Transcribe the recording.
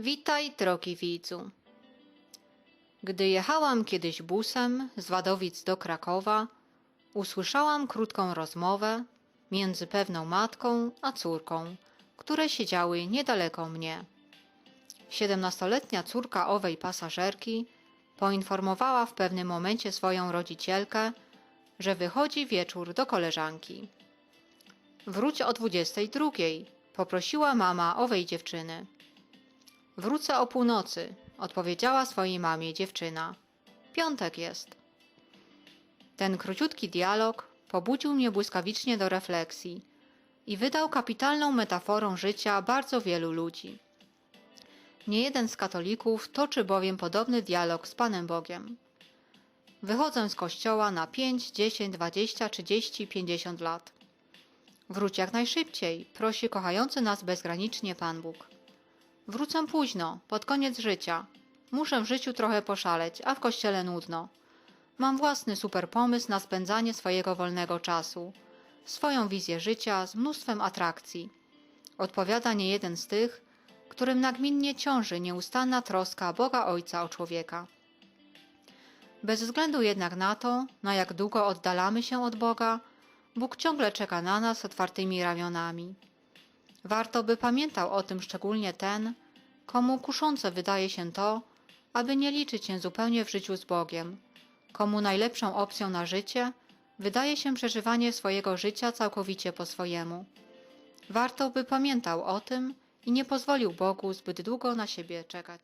Witaj, drogi widzu. Gdy jechałam kiedyś busem z Wadowic do Krakowa, usłyszałam krótką rozmowę między pewną matką a córką, które siedziały niedaleko mnie. Siedemnastoletnia córka owej pasażerki poinformowała w pewnym momencie swoją rodzicielkę, że wychodzi wieczór do koleżanki. Wróć o dwudziestej drugiej, poprosiła mama owej dziewczyny. Wrócę o północy, odpowiedziała swojej mamie dziewczyna. Piątek jest. Ten króciutki dialog pobudził mnie błyskawicznie do refleksji i wydał kapitalną metaforą życia bardzo wielu ludzi. Nie jeden z katolików toczy bowiem podobny dialog z Panem Bogiem. Wychodzę z kościoła na 5, 10, 20, 30, 50 lat. Wróć jak najszybciej, prosi kochający nas bezgranicznie Pan Bóg. Wrócę późno, pod koniec życia. Muszę w życiu trochę poszaleć, a w kościele nudno. Mam własny super pomysł na spędzanie swojego wolnego czasu, swoją wizję życia z mnóstwem atrakcji. Odpowiada nie jeden z tych, którym nagminnie ciąży nieustanna troska Boga Ojca o człowieka. Bez względu jednak na to, na jak długo oddalamy się od Boga, Bóg ciągle czeka na nas otwartymi ramionami. Warto by pamiętał o tym szczególnie ten, komu kuszące wydaje się to, aby nie liczyć się zupełnie w życiu z Bogiem, komu najlepszą opcją na życie wydaje się przeżywanie swojego życia całkowicie po swojemu. Warto by pamiętał o tym i nie pozwolił Bogu zbyt długo na siebie czekać.